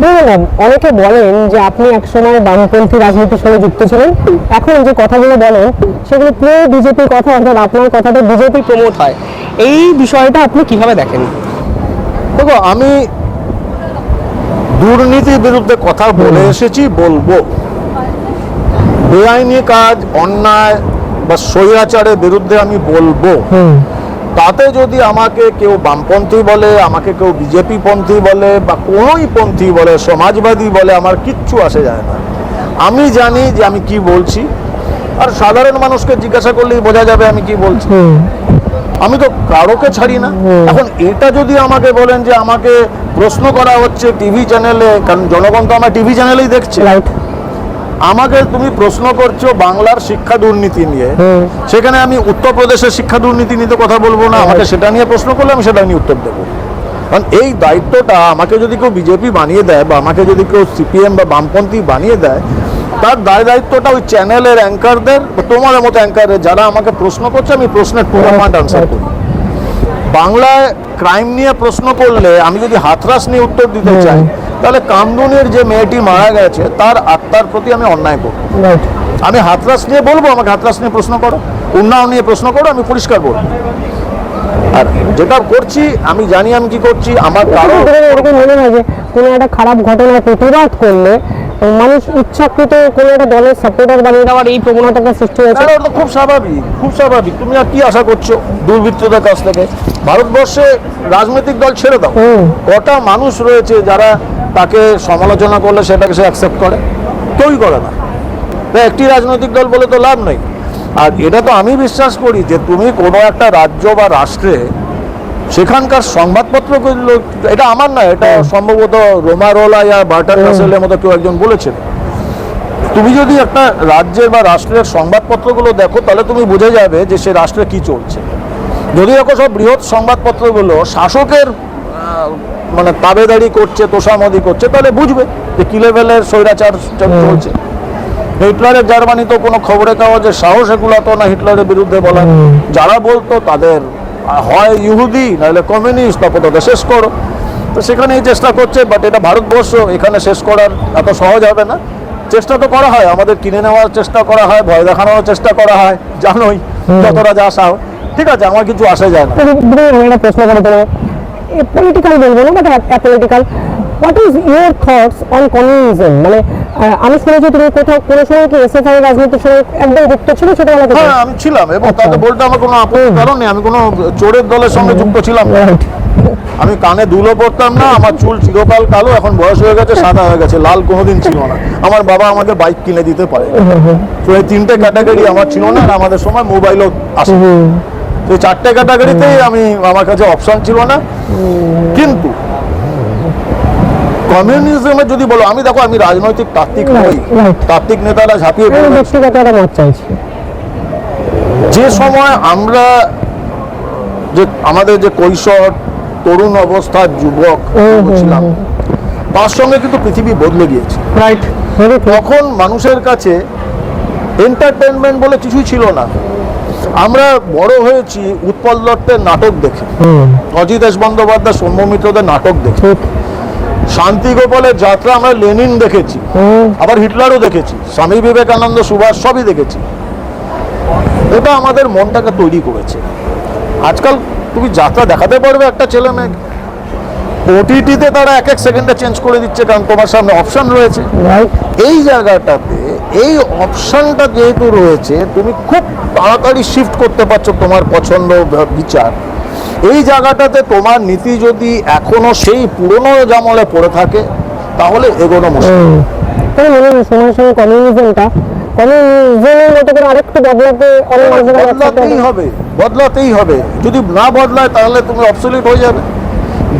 দেখুন অনেকে বলেন যে আপনি একসময় বামপন্থী রাজনীতির সঙ্গে যুক্ত ছিলেন। এখন যে কথাগুলো বলেন সেগুলো পুরো বিজেপির কথা অর্থাৎ আপনার কথাটা বিজেপি প্রমোট হয়। এই বিষয়টা আপনি কীভাবে দেখেন? দেখো আমি দুর্নীতির বিরুদ্ধে কথা বলে এসেছি বলব। বেআইনি কাজ অন্যায় বা স্বৈরাচারের বিরুদ্ধে আমি বলব। তাতে যদি আমাকে কেউ বামপন্থী বলে আমাকে কেউ বিজেপি পন্থী বলে বা কোনোই পন্থী বলে সমাজবাদী বলে আমার কিচ্ছু আসে যায় না। আমি জানি যে আমি কি বলছি। আর সাধারণ মানুষকে জিজ্ঞাসা করলেই বোঝা যাবে আমি কি বলছি। আমি তো কারোকে ছাড়ি না। এখন এটা যদি আমাকে বলেন যে আমাকে প্রশ্ন করা হচ্ছে টিভি চ্যানেলে কারণ জনগণ তো আমার টিভি চ্যানেলেই দেখছে। আমাকে তুমি প্রশ্ন করছ বাংলার শিক্ষা দুর্নীতি নিয়ে সেখানে আমি উত্তরপ্রদেশের শিক্ষা দুর্নীতি নিয়ে কথা বলব না। আমাকে সেটা নিয়ে প্রশ্ন করলে আমি সেটা নিয়ে উত্তর দেবো। কারণ এই দায়িত্বটা আমাকে যদি কেউ বিজেপি বানিয়ে দেয় বা আমাকে যদি কেউ সিপিএম বা বামপন্থী বানিয়ে দেয় তার দায় দায়িত্বটা ওই চ্যানেলের অ্যাঙ্কারদের বা তোমাদের মতো অ্যাঙ্কারের যারা আমাকে প্রশ্ন করছে আমি প্রশ্নের টু পয়েন্ট আনসার করি। বাংলায় ক্রাইম নিয়ে প্রশ্ন করলে আমি যদি হাতরাস নিয়ে উত্তর দিতে চাই তাহলে কামদুনের যে মেয়েটি মারা গেছে তার আত্মার প্রতি আমি অন্যায় করব। আমি হাতরাস নিয়ে বলব আমাকে হাতরাস নিয়ে প্রশ্ন করো উন্নয়ন নিয়ে প্রশ্ন করো আমি পরিষ্কার বলব। আর যেটা করছি আমি জানি আমি কি করছি আমার কারও এরকম মনে হয় যে কোনো একটা খারাপ ঘটনার প্রতিবাদ করলে মানুষ ইচ্ছাকৃত কোনো একটা দলের সাপোর্টার বানিয়ে দেওয়ার এই প্রবণতাটা সৃষ্টি হয়েছে। ওটা খুব স্বাভাবিক খুব স্বাভাবিক। তুমি আর কি আশা করছ দুর্বৃত্তদের কাছ থেকে? ভারতবর্ষে রাজনৈতিক দল ছেড়ে দাও। কটা মানুষ রয়েছে যারা তাকে সমালোচনা করলে সেটাকে সে অ্যাকসেপ্ট করে। কেউই করে না। তাই একটি রাজনৈতিক দল বলে তো লাভ নেই। আর এটা তো আমি বিশ্বাস করি যে তুমি কোনো একটা রাজ্য বা রাষ্ট্রে সেখানকার সংবাদপত্রগুলো এটা আমার না এটা সম্ভবত রোমারোলা ইয়া বার্টার কাসেলের মতো কেউ একজন বলেছেন। তুমি যদি একটা রাজ্যের বা রাষ্ট্রের সংবাদপত্রগুলো দেখো তাহলে তুমি বুঝে যাবে যে সে রাষ্ট্রে কি চলছে। যদি দেখো সব বৃহৎ সংবাদপত্রগুলো শাসকের মানে তাবেদারি করছে তোষামদি করছে তাহলে বুঝবে যে কি লেভেলের স্বৈরাচার চলছে। হিটলারের জার্মানি তো কোনো খবরের কাগজের সাহস এগুলো তো না হিটলারের বিরুদ্ধে বলা যারা বলতো তাদের হয় ইহুদি নাহলে কমিউনিস্ট তারপর তাদের শেষ করো। তো সেখানে এই চেষ্টা করছে বাট এটা ভারতবর্ষ এখানে শেষ করার এত সহজ হবে না। চেষ্টা তো করা হয় আমাদের কিনে নেওয়ার চেষ্টা করা হয় ভয় দেখানোর চেষ্টা করা হয় জানোই যতটা যা সাহ ঠিক আছে আমার কিছু আসে যায় না। প্রশ্ন করে পলিটিক্যাল বলব না but apolitical what is your thoughts on communism মানে আমি শুনেছি তুমি কোথাও কোনো সময় কি এসএফআই রাজনীতির সঙ্গে একদম যুক্ত ছিল ছোটবেলা থেকে? হ্যাঁ আমি ছিলাম এবং আচ্ছা। তাতে বলতে আমার কোনো আপত্তি কারণ নেই আমি কোনো চোরের দলের সঙ্গে যুক্ত ছিলাম না। আমি কানে দুলো পরতাম না আমার চুল চিরকাল কালো এখন বয়স হয়ে গেছে সাদা হয়ে গেছে লাল কোনোদিন ছিল না। আমার বাবা আমাকে বাইক কিনে দিতে পারে। তো এই তিনটে ক্যাটাগরি আমার ছিল না আর আমাদের সময় মোবাইলও আসে। তো চারটে ক্যাটাগরিতেই আমি আমার কাছে অপশন ছিল না। কিন্তু কমিউনিজমে যদি বলো আমি দেখো আমি রাজনৈতিক তাত্ত্বিক নই। তাত্ত্বিক নেতারা ঝাঁপিয়ে পড়ে ব্যক্তিগত একটা মত চাইছি। যে সময় আমরা যে আমাদের যে কৈশোর তরুণ অবস্থার যুবক ছিলাম তার সঙ্গে কিন্তু পৃথিবী বদলে গিয়েছে। রাইট তখন মানুষের কাছে এন্টারটেনমেন্ট বলে কিছুই ছিল না। আমরা বড় হয়েছি উৎপল দত্তের নাটক দেখে। অজিতেশ বন্দ্যোপাধ্যায় সৌম্য মিত্রদের নাটক দেখে। শান্তি গোপালের যাত্রা আমরা লেনিন দেখেছি। আবার হিটলারও দেখেছি। স্বামী বিবেকানন্দ সুভাষ সবই দেখেছি। এটা আমাদের মনটাকে তৈরি করেছে। আজকাল তুমি যাত্রা দেখাতে পারবে একটা ছেলে মেয়ে ওটিটিতে তারা এক এক সেকেন্ডে চেঞ্জ করে দিচ্ছে কারণ তোমার সামনে অপশন রয়েছে। এই জায়গাটাতে এই অপশনটা যেহেতু রয়েছে তুমি খুব তাড়াতাড়ি শিফট করতে পারছ তোমার পছন্দ বিচার। এই জায়গাটাতে তোমার নীতি যদি এখনও সেই পুরনো জামলে পড়ে থাকে তাহলে এগোনো মুশকিল। তাই সময়ের সঙ্গে কমিউনিজমটা কমিউনিজমের মতো করে আরেকটু বদলাতে বদলাতেই হবে বদলাতেই হবে। যদি না বদলায় তাহলে তুমি অবসলিট হয়ে যাবে।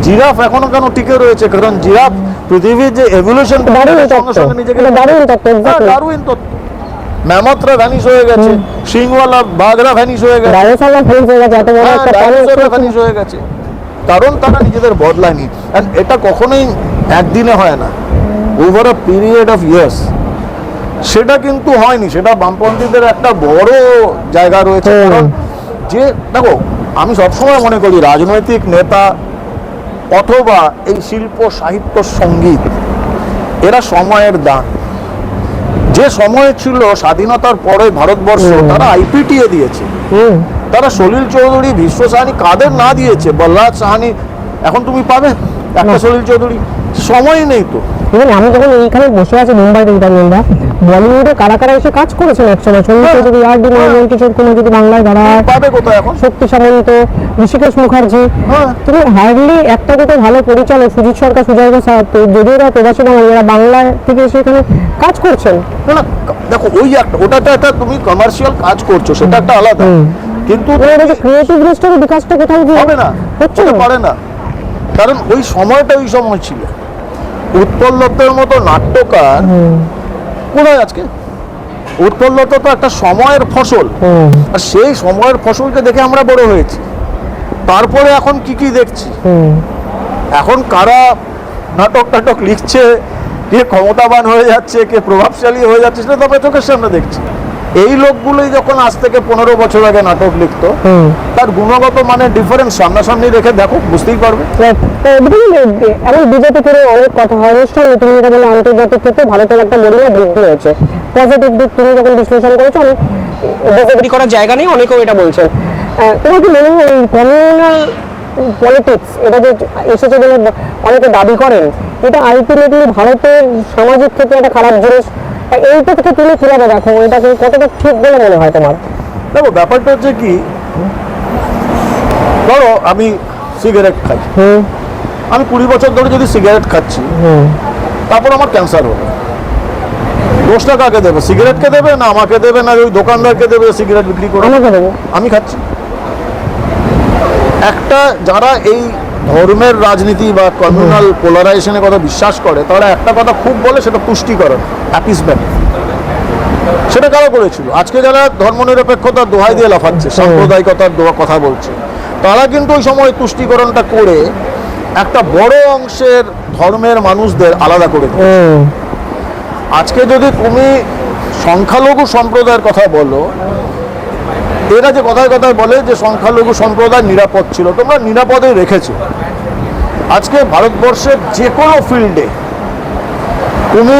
জিরাফ এখনও কেন টিকে রয়েছে? কারণ জিরাফ পৃথিবীর যে এভলিউশন নিজেকে তত্ত্ব, ম্যামথরা ভ্যানিশ হয়ে গেছে সিংওয়ালা বাঘরা ভ্যানিশ হয়ে গেছে। ভ্যানিশ হয়ে গেছে কারণ তারা নিজেদের বদলায়নি। এটা কখনোই একদিনে হয় না। Over a period of years সেটা কিন্তু হয়নি। সেটা বামপন্থীদের একটা বড় জায়গা রয়েছে। কারণ যে দেখো আমি সবসময় মনে করি রাজনৈতিক নেতা অথবা এই শিল্প সাহিত্য সংগীত এরা সময়ের দান। যে সময় ছিল স্বাধীনতার পরে ভারতবর্ষ তারা আইপিটিএ দিয়েছে। তারা সলিল চৌধুরী বিশ্ব সাহানি কাদের না দিয়েছে? বল্লাদ সাহানি এখন তুমি পাবে? একটা সলিল চৌধুরী। সময় নেই তো। ইভেন আমি যখন এইখানে বসে আছি মুম্বাইতে ইতালিয়ানরা বলিউডে কারা কারা এসে কাজ করেছেন একসময়? সংগীত যদি আর ডি কিশোর কুমার যদি বাংলায় দাঁড়ায় শক্তি সামন্ত ঋষিকেশ মুখার্জি। হ্যাঁ। তুমি হার্ডলি একটা দুটো ভালো পরিচালক সুজিত সরকার সুজয় যদিও প্রবাসী বাঙালি এরা বাংলা থেকে এসে এখানে কাজ করছেন। না দেখো ওই একটা ওটা তো একটা তুমি কমার্শিয়াল কাজ করছ সেটা একটা আলাদা। কিন্তু ক্রিয়েটিভ বিকাশটা কোথাও হবে না হচ্ছে না? পারে না। কারণ ওই সময়টা ওই সময় ছিল। উৎপল দত্তের মতো নাট্যকার কোথায় আজকে? উৎপল দত্ত তো একটা সময়ের ফসল। আর সেই সময়ের ফসলকে দেখে আমরা বড় হয়েছি। তারপরে এখন কি কি দেখছি? এখন কারা নাটক টাটক লিখছে কে ক্ষমতাবান হয়ে যাচ্ছে কে প্রভাবশালী হয়ে যাচ্ছে সেটা তো আমরা চোখের সামনে দেখছি। এই লোকগুলোই যখন আজ থেকে পনেরো বছর আগে নাটক লিখতো তার গুণগত মানে ডিফারেন্স সামনাসামনি রেখে দেখো বুঝতেই পারবে। এবং বিজেপি থেকে অনেক কথা হয় অনুষ্ঠানে তুমি যেটা বলে আন্তর্জাতিক ক্ষেত্রে ভারতের একটা মরিয়া বৃদ্ধি হয়েছে। পজিটিভ দিক তুমি যখন বিশ্লেষণ করেছ অনেক বিজেপি করার জায়গা নেই অনেকেও এটা বলছেন তোমার কি মনে হয় কমিউনাল পলিটিক্স এটা যে এসেছে বলে অনেকে দাবি করেন এটা আলটিমেটলি ভারতের সামাজিক ক্ষেত্রে একটা খারাপ জিনিস এইটা থেকে তুমি কীভাবে দেখো এটাকে কতটা ঠিক বলে মনে হয় তোমার? দেখো ব্যাপারটা হচ্ছে কি ধরো আমি সিগারেট খাই। হুম। আমি কুড়ি বছর ধরে যদি সিগারেট খাচ্ছি হুম। তারপর আমার ক্যান্সার হলো দোষটা কাকে দেবে? সিগারেটকে দেবে না আমাকে দেবে না ওই দোকানদারকে দেবে সিগারেট বিক্রি করে? আমাকে দেবো। আমি খাচ্ছি। একটা যারা এই ধর্মের রাজনীতি বা কমিউনাল পোলারাইজেশনের কথা বিশ্বাস করে তারা একটা কথা খুব বলে সেটা পুষ্টিকরণ অ্যাপিসমেন্ট সেটা কারও করেছিল? আজকে যারা ধর্মনিরপেক্ষতার দোহাই দিয়ে লাফাচ্ছে সাম্প্রদায়িকতার দোয়া কথা বলছে তারা কিন্তু ওই সময় তুষ্টিকরণটা করে একটা বড় অংশের ধর্মের মানুষদের আলাদা করে। আজকে যদি তুমি সংখ্যালঘু সম্প্রদায়ের কথা বলো এরা যে কথায় কথায় বলে যে সংখ্যালঘু সম্প্রদায় নিরাপদ ছিল, তোমরা নিরাপদে রেখেছো। আজকে ভারতবর্ষের যে কোনো ফিল্ডে তুমি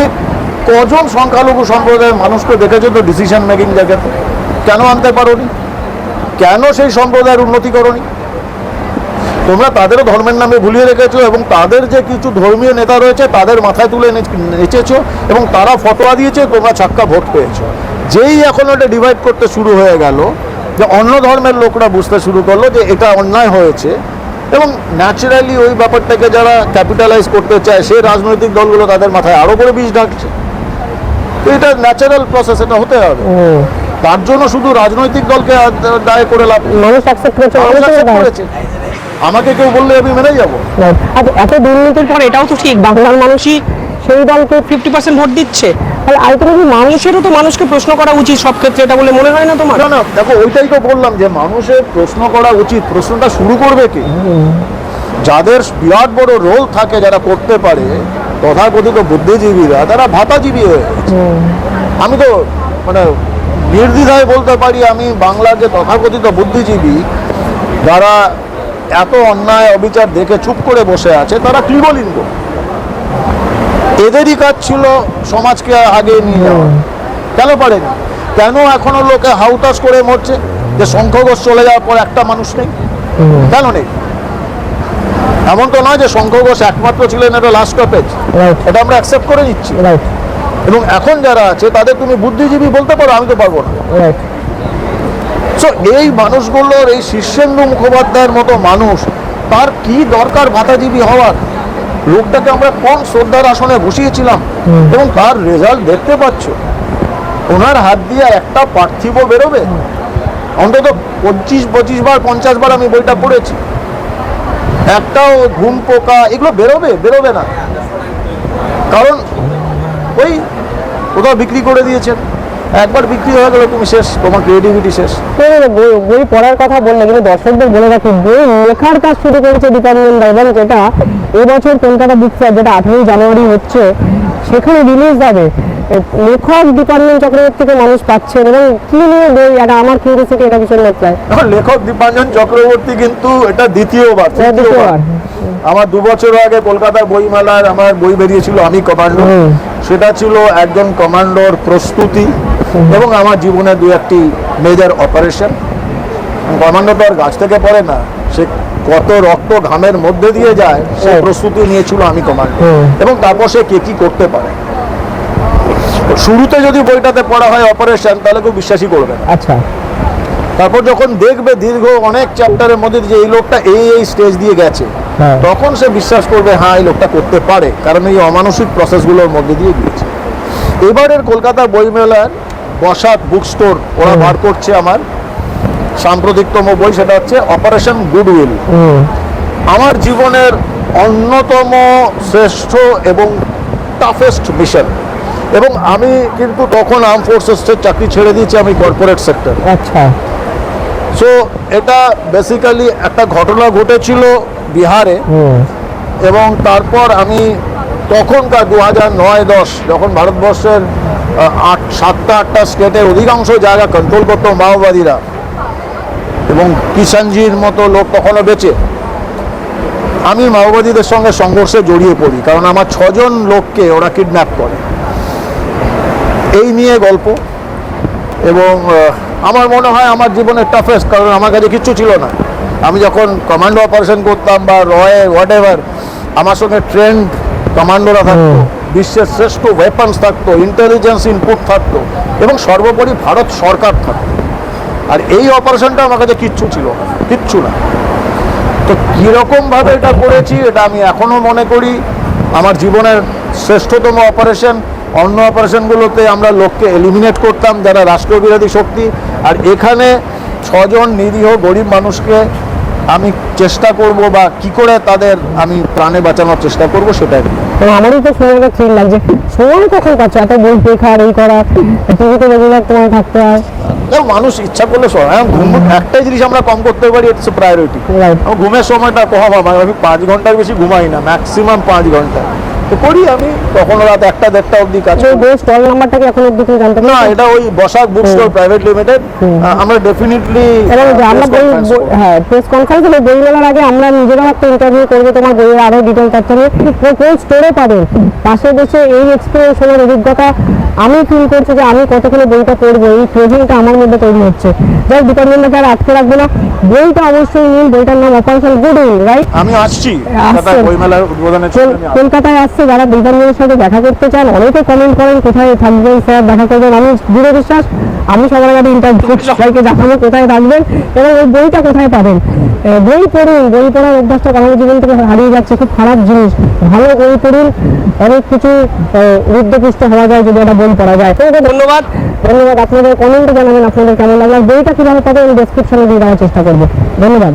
কজন সংখ্যালঘু সম্প্রদায়ের মানুষকে দেখেছ তো ডিসিশন মেকিং জায়গাতে কেন আনতে পারোনি? কেন সেই সম্প্রদায়ের উন্নতি করনি? তোমরা তাদেরও ধর্মের নামে ভুলিয়ে রেখেছো এবং তাদের যে কিছু ধর্মীয় নেতা রয়েছে, তাদের মাথায় তুলে নেচেছো এবং তারা ফটোয়া দিয়েছে, তোমরা ছাক্কা ভোট পেয়েছ। যেই এখন ওটা ডিভাইড করতে শুরু হয়ে গেল যে অন্য ধর্মের লোকরা বুঝতে শুরু করল যে এটা অন্যায় হয়েছে এবং ন্যাচারালি ওই ব্যাপারটাকে যারা ক্যাপিটালাইজ করতে চায় সেই রাজনৈতিক দলগুলো তাদের মাথায় আরও করে বিষ ঢাকছে। তো এটা ন্যাচারাল প্রসেস এটা হতে হবে। তার জন্য শুধু রাজনৈতিক দলকে দায় করে লাভ। মানুষ করেছে। আমাকে কেউ বললে আমি মেনে যাব। এত দুর্নীতির পর এটাও তো ঠিক বাংলার মানুষই সেই দলকে ফিফটি পার্সেন্ট ভোট দিচ্ছে। তাহলে আলটিমেটলি মানুষেরও তো মানুষকে প্রশ্ন করা উচিত সব ক্ষেত্রে এটা বলে মনে হয় না তোমার? না না দেখো ওইটাই তো বললাম যে মানুষের প্রশ্ন করা উচিত। প্রশ্নটা শুরু করবে কি? যাদের বিরাট বড় রোল থাকে যারা করতে পারে তথাকথিত বুদ্ধিজীবীরা তারা ভাতাজীবী হয়ে আমি তো মানে নির্দ্বিধায় বলতে পারি আমি বাংলার যে তথাকথিত বুদ্ধিজীবী যারা এত অন্যায় অবিচার দেখে চুপ করে বসে আছে তারা ক্লিবলিঙ্গ এদেরই কাজ ছিল সমাজকে আগে নিয়ে যাওয়া। কেন পারেনি? কেন এখনও লোকে হাউতাস করে মরছে? যে শঙ্খঘোষ চলে যাওয়ার পর একটা মানুষ নেই? কেন নেই? এমন তো নয় যে শঙ্খঘোষ একমাত্র ছিলেন এটা লাস্ট স্টপেজ এটা আমরা অ্যাকসেপ্ট করে নিচ্ছি। এবং এখন যারা আছে তাদের তুমি বুদ্ধিজীবী বলতে পারো আমি তো পারব না। সো এই মানুষগুলোর এই শীর্ষেন্দু মুখোপাধ্যায়ের মতো মানুষ তার কি দরকার ভাতাজীবী হওয়ার? লোকটাকে আমরা কোন শ্রদ্ধার আসনে বসিয়েছিলাম। এবং তার রেজাল্ট দেখতে পাচ্ছ। ওনার হাত দিয়ে একটা পার্থিব বেরোবে। অন্তত পঁচিশ পঁচিশ বার পঞ্চাশ বার আমি বইটা পড়েছি। একটাও ঘুম পোকা এগুলো বেরোবে বেরোবে না। কারণ ওই কোথাও বিক্রি করে দিয়েছেন। একবার বিক্রি হয়ে গেলে তুমি শেষ তোমার ক্রিয়েটিভিটি শেষ। বই বই পড়ার কথা বললে কিন্তু দর্শকদের বলে রাখি বই লেখার কাজ শুরু করেছে ডিপার্টমেন্ট এবং যেটা এবছর কলকাতা বুক ফেয়ার যেটা আঠেরোই জানুয়ারি হচ্ছে সেখানে রিলিজ হবে এ, লেখক ডিপার্টমেন্ট চক্রবর্তী থেকে মানুষ পাচ্ছেন এবং কি নিয়ে বই এটা আমার কিউরিয়াসিটি এটা ভীষণ এখন লেখক দীপাঞ্জন চক্রবর্তী কিন্তু এটা দ্বিতীয়বার দ্বিতীয়বার। আমার দু বছর আগে কলকাতার বইমেলার আমার বই বেরিয়েছিল আমি কমান্ডো সেটা ছিল একজন কমান্ডোর প্রস্তুতি এবং আমার জীবনে দু একটি মেজর অপারেশন কমান্ডো তো আর গাছ থেকে পড়ে না সে কত রক্ত ঘামের মধ্যে দিয়ে যায় সে প্রস্তুতি নিয়েছিল আমি কমান্ডো এবং তারপর সে কে কি করতে পারে। শুরুতে যদি বইটাতে পড়া হয় অপারেশন তাহলে কেউ বিশ্বাসই করবে আচ্ছা। তারপর যখন দেখবে দীর্ঘ অনেক চ্যাপ্টারের মধ্যে যে এই লোকটা এই এই স্টেজ দিয়ে গেছে। তখন সে বিশ্বাস করবে হ্যাঁ এই লোকটা করতে পারে। কারণ এই অমানসিক প্রসেসগুলোর মধ্যে দিয়ে গিয়েছে। এবারের কলকাতা বইমেলার বসাত বুক স্টোর ওরা বার করছে আমার সাম্প্রতিকতম বই সেটা হচ্ছে অপারেশন গুডউইল আমার জীবনের অন্যতম শ্রেষ্ঠ এবং টাফেস্ট মিশন এবং আমি কিন্তু তখন আর্ম ফোর্সেসের চাকরি ছেড়ে দিয়েছি আমি কর্পোরেট সেক্টর আচ্ছা। সো এটা বেসিক্যালি একটা ঘটনা ঘটেছিল। বিহারে। এবং তারপর আমি তখনকার দু হাজার নয় দশ যখন ভারতবর্ষের আট সাতটা আটটা স্টেটের অধিকাংশ জায়গা কন্ট্রোল করতো মাওবাদীরা। এবং কিষাণজির মতো লোক তখনও বেঁচে। আমি মাওবাদীদের সঙ্গে সংঘর্ষে জড়িয়ে পড়ি কারণ আমার ছজন লোককে ওরা কিডন্যাপ করে। এই নিয়ে গল্প। এবং আমার মনে হয় আমার জীবনের টাফেস্ট কারণ আমার কাছে কিচ্ছু ছিল না। আমি যখন কমান্ডো অপারেশন করতাম বা রয়ে হোয়াট এভার আমার সঙ্গে ট্রেন্ড কমান্ডোরা থাকতো বিশ্বের শ্রেষ্ঠ ওয়েপন্স থাকতো ইন্টেলিজেন্স ইনপুট থাকতো এবং সর্বোপরি ভারত সরকার থাকতো। আর এই অপারেশনটা আমার কাছে কিচ্ছু ছিল কিচ্ছু না। তো কীরকমভাবে এটা করেছি এটা আমি এখনও মনে করি আমার জীবনের শ্রেষ্ঠতম অপারেশন অন্য অপারেশনগুলোতে আমরা লোককে এলিমিনেট করতাম যারা রাষ্ট্রবিরোধী শক্তি আর এখানে ছজন নিরীহ গরিব মানুষকে আমি চেষ্টা করব বা কি করে তাদের আমি প্রাণে বাঁচানোর চেষ্টা করব সেটাই। আমারই তো শুনে একটা থ্রিল লাগছে। কখন পাচ্ছ? এত বই এই করা টিভিতে রেগুলার তোমার থাকতে হয়। মানুষ ইচ্ছা করলে সব ঘুম একটাই জিনিস আমরা কম করতে পারি ইটস প্রায়োরিটি ঘুমের সময়টা কম আমার আমি পাঁচ ঘণ্টার বেশি ঘুমাই না ম্যাক্সিমাম পাঁচ ঘণ্টা। তো করি আমি তখন রাত একটা দেড়টা অবধি কাজ করি। বই স্টল নাম্বারটা এখন তুমি জানতে না এটা ওই Basak book store private limited আমরা ডেফিনেটলি আমরা বই হ্যাঁ প্রেস কনফারেন্স হলে বই মেলার আগে আমরা নিজেরাও একটা ইন্টারভিউ করব তোমার বইয়ের আরও ডিটেল তথ্য নিয়ে। এবং কোন স্টোরে পাবেন পাশে বসে এই এক্সপিরিয়েন্স হওয়ার অভিজ্ঞতা আমি ফিল করছি যে আমি কতক্ষণে বইটা পড়ব এই ক্রেভিংটা আমার মধ্যে তৈরি হচ্ছে। যাই ডিপার্টমেন্টটাকে আর আটকে রাখব না। বইটা অবশ্যই নিন বইটার নাম অপারেশন গুড উইল রাইট আমি আসছি। কলকাতায় জন্য আমি আসছি। আসছে যারা ডিপার্টমেন্টের সাথে দেখা করতে চান অনেকে কমেন্ট করেন কোথায় থাকবেন স্যার দেখা করবেন আমি দৃঢ় বিশ্বাস আমি সবার আগে ইন্টারভিউ সবাইকে দেখাবো কোথায় থাকবেন এবং ওই বইটা কোথায় পাবেন। বই পড়ুন বই পড়ার অভ্যাসটা আমাদের জীবন থেকে হারিয়ে যাচ্ছে খুব খারাপ জিনিস। ভালো বই পড়ুন অনেক কিছু রুদ্ধপুষ্ট হওয়া যায় যদি একটা বই পড়া যায়। তো ধন্যবাদ। ধন্যবাদ আপনাদের কমেন্টে জানাবেন আপনাদের কেমন লাগল বইটা কীভাবে পাবেন আমি ডেসক্রিপশনে দিয়ে দেওয়ার চেষ্টা করব। ধন্যবাদ।